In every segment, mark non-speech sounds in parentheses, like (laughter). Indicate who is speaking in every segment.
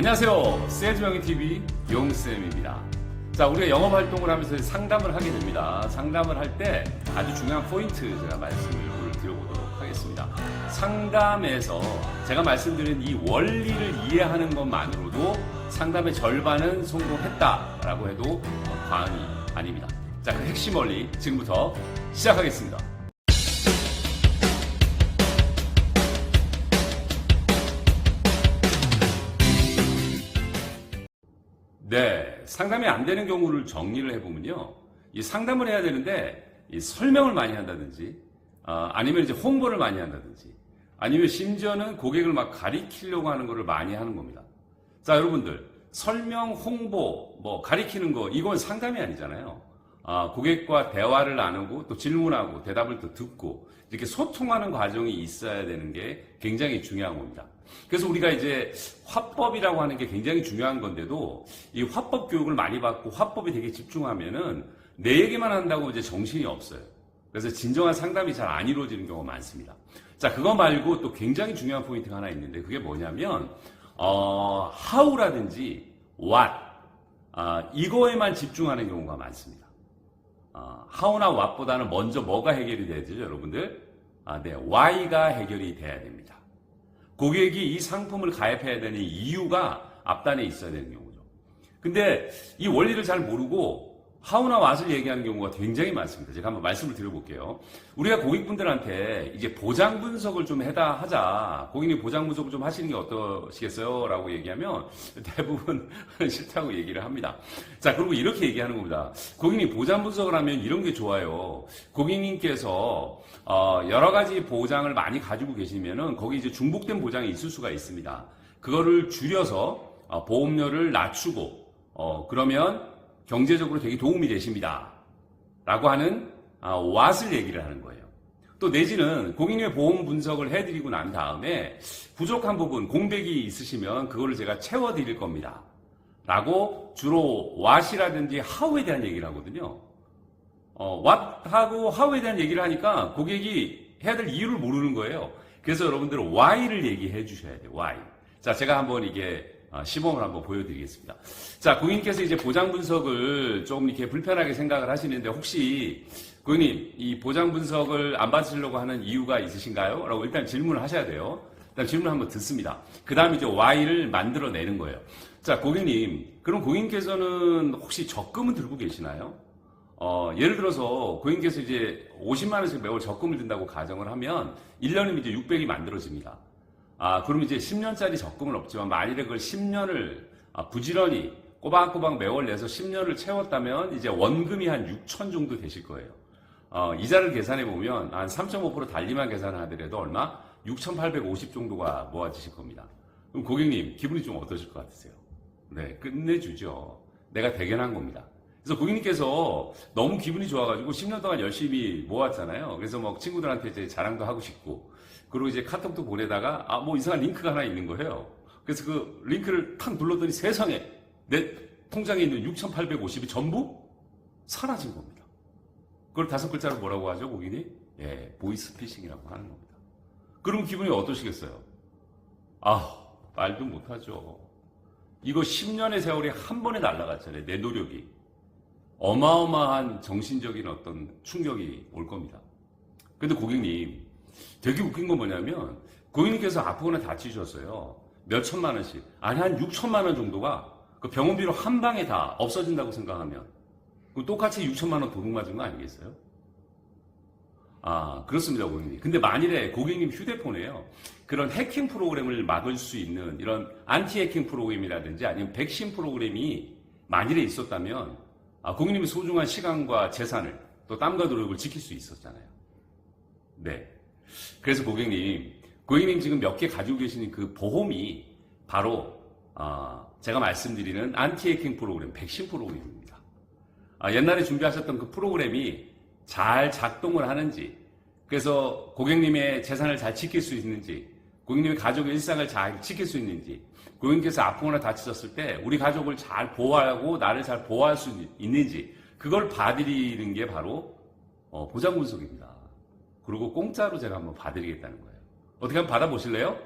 Speaker 1: 안녕하세요. 세즈명의 TV 용쌤입니다. 자, 우리가 영업 활동을 하면서 상담을 하게 됩니다. 상담을 할 때 아주 중요한 포인트 제가 말씀을 드려보도록 하겠습니다. 상담에서 제가 말씀드린 이 원리를 이해하는 것만으로도 상담의 절반은 성공했다라고 해도 과언이 아닙니다. 자, 그 핵심 원리 지금부터 시작하겠습니다. 상담이 안 되는 경우를 정리를 해보면요. 이 상담을 해야 되는데 이 설명을 많이 한다든지 아, 아니면 이제 홍보를 많이 한다든지 아니면 심지어는 고객을 막 가리키려고 하는 것을 많이 하는 겁니다. 자, 여러분들 설명, 홍보, 뭐 가리키는 거 이건 상담이 아니잖아요. 아, 고객과 대화를 나누고 또 질문하고 대답을 또 듣고 이렇게 소통하는 과정이 있어야 되는 게 굉장히 중요한 겁니다. 그래서 우리가 이제 화법이라고 하는 게 굉장히 중요한 건데도 이 화법 교육을 많이 받고 화법에 되게 집중하면은 내 얘기만 한다고 이제 정신이 없어요. 그래서 진정한 상담이 잘 안 이루어지는 경우가 많습니다. 자, 그거 말고 또 굉장히 중요한 포인트가 하나 있는데 그게 뭐냐면 어, how라든지 what 아, 이거에만 집중하는 경우가 많습니다. 아, how나 what보다는 먼저 뭐가 해결이 돼야 되죠, 여러분들? 아, 네, why가 해결이 돼야 됩니다. 고객이 이 상품을 가입해야 되는 이유가 앞단에 있어야 되는 경우죠. 근데 이 원리를 잘 모르고 how나 what을 얘기하는 경우가 굉장히 많습니다. 제가 한번 말씀을 드려볼게요. 우리가 고객분들한테 이제 보장 분석을 좀 해다 하자. 고객님 보장 분석을 좀 하시는 게 어떠시겠어요? 라고 얘기하면 대부분 (laughs) 싫다고 얘기를 합니다. 자, 그리고 이렇게 얘기하는 겁니다. 고객님 보장 분석을 하면 이런 게 좋아요. 고객님께서 어, 여러 가지 보장을 많이 가지고 계시면은 거기 이제 중복된 보장이 있을 수가 있습니다. 그거를 줄여서 어, 보험료를 낮추고 어, 그러면 경제적으로 되게 도움이 되십니다. 라고 하는 아, what을 얘기를 하는 거예요. 또 내지는 고객님의 보험 분석을 해드리고 난 다음에 부족한 부분, 공백이 있으시면 그거를 제가 채워드릴 겁니다. 라고 주로 what이라든지 how에 대한 얘기를 하거든요. 어, what하고 how에 대한 얘기를 하니까 고객이 해야 될 이유를 모르는 거예요. 그래서 여러분들은 why를 얘기해 주셔야 돼요. why. 자, 제가 한번 이게 어, 시범을 한번 보여드리겠습니다. 자, 고객님께서 이제 보장 분석을 좀 이렇게 불편하게 생각을 하시는데 혹시 고객님 이 보장 분석을 안 받으시려고 하는 이유가 있으신가요? 라고 일단 질문을 하셔야 돼요. 일단 질문을 한번 듣습니다. 그 다음에 이제 Y를 만들어내는 거예요. 자, 고객님, 그럼 고객님께서는 혹시 적금은 들고 계시나요? 어, 예를 들어서 고객님께서 이제 50만 원씩 매월 적금을 든다고 가정을 하면 1년이면 이제 600이 만들어집니다. 아, 그럼 이제 10년짜리 적금은 없지만 만일에 그걸 10년을 아, 부지런히 꼬박꼬박 매월 내서 10년을 채웠다면 이제 원금이 한 6천 정도 되실 거예요. 어, 이자를 계산해 보면 한 3.5% 달리만 계산을 하더라도 얼마? 6,850 정도가 모아지실 겁니다. 그럼 고객님 기분이 좀 어떠실 것 같으세요? 네, 끝내주죠. 내가 대견한 겁니다. 그래서 고객님께서 너무 기분이 좋아가지고 10년 동안 열심히 모았잖아요. 그래서 뭐 친구들한테 이제 자랑도 하고 싶고, 그리고 이제 카톡도 보내다가, 아, 뭐 이상한 링크가 하나 있는 거예요. 그래서 그 링크를 탁 눌렀더니 세상에 내 통장에 있는 6,850이 전부 사라진 겁니다. 그걸 다섯 글자로 뭐라고 하죠, 고객님? 예, 보이스피싱이라고 하는 겁니다. 그럼 기분이 어떠시겠어요? 아, 말도 못하죠. 이거 10년의 세월이 한 번에 날아갔잖아요, 내 노력이. 어마어마한 정신적인 어떤 충격이 올 겁니다. 근데 고객님, 되게 웃긴 건 뭐냐면, 고객님께서 아프거나 다치셨어요. 몇 천만 원씩. 아니, 한 6천만 원 정도가 그 병원비로 한 방에 다 없어진다고 생각하면, 그럼 똑같이 6천만 원 도둑 맞은 거 아니겠어요? 아, 그렇습니다, 고객님. 근데 만일에 고객님 휴대폰에요. 그런 해킹 프로그램을 막을 수 있는 이런 안티 해킹 프로그램이라든지 아니면 백신 프로그램이 만일에 있었다면 아, 고객님의 소중한 시간과 재산을 또 땀과 노력을 지킬 수 있었잖아요. 네. 그래서 고객님, 고객님 지금 몇 개 가지고 계시는 그 보험이 바로 아, 제가 말씀드리는 안티 해킹 프로그램, 백신 프로그램입니다. 아, 옛날에 준비하셨던 그 프로그램이 잘 작동을 하는지, 그래서 고객님의 재산을 잘 지킬 수 있는지, 고객님의 가족의 일상을 잘 지킬 수 있는지, 고객님께서 아프거나 다치셨을 때 우리 가족을 잘 보호하고 나를 잘 보호할 수 있는지, 그걸 봐드리는 게 바로 어, 보장 분석입니다. 그리고 공짜로 제가 한번 봐드리겠다는 거예요. 어떻게 한번 받아보실래요?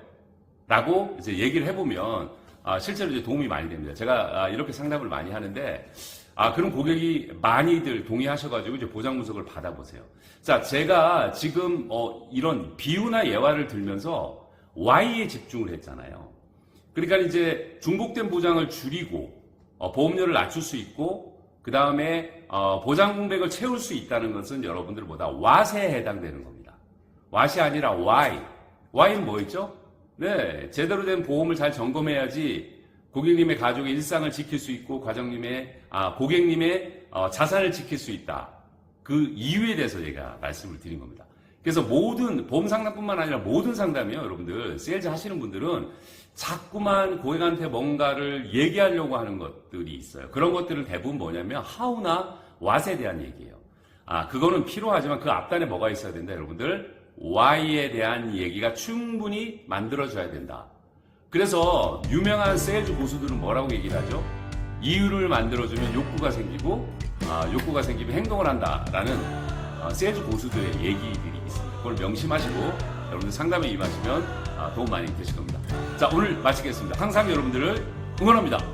Speaker 1: 라고 이제 얘기를 해보면 아, 실제로 이제 도움이 많이 됩니다. 제가 아, 이렇게 상담을 많이 하는데 아, 그런 고객이 많이들 동의하셔가지고 이제 보장 분석을 받아보세요. 자, 제가 지금 어, 이런 비유나 예화를 들면서 Y에 집중을 했잖아요. 그러니까 이제 중복된 보장을 줄이고 어, 보험료를 낮출 수 있고 그 다음에 어, 보장 공백을 채울 수 있다는 것은 여러분들보다 왓에 해당되는 겁니다. 왓이 아니라 Y. Y는 뭐였죠? 네, 제대로 된 보험을 잘 점검해야지 고객님의 가족의 일상을 지킬 수 있고 과장님의 아, 고객님의 어, 자산을 지킬 수 있다. 그 이유에 대해서 제가 말씀을 드린 겁니다. 그래서 모든 보험 상담뿐만 아니라 모든 상담이요, 여러분들 세일즈 하시는 분들은 자꾸만 고객한테 뭔가를 얘기하려고 하는 것들이 있어요. 그런 것들은 대부분 뭐냐면 how나 what에 대한 얘기예요. 아, 그거는 필요하지만 그 앞단에 뭐가 있어야 된다, 여러분들? why에 대한 얘기가 충분히 만들어져야 된다. 그래서 유명한 세일즈 고수들은 뭐라고 얘기를 하죠? 이유를 만들어주면 욕구가 생기고 아, 욕구가 생기면 행동을 한다라는 아, 세일즈 고수들의 얘기들이 있습니다. 그걸 명심하시고 여러분들 상담에 임하시면 아, 도움 많이 되실 겁니다. 자 오늘 마치겠습니다. 항상 여러분들을 응원합니다.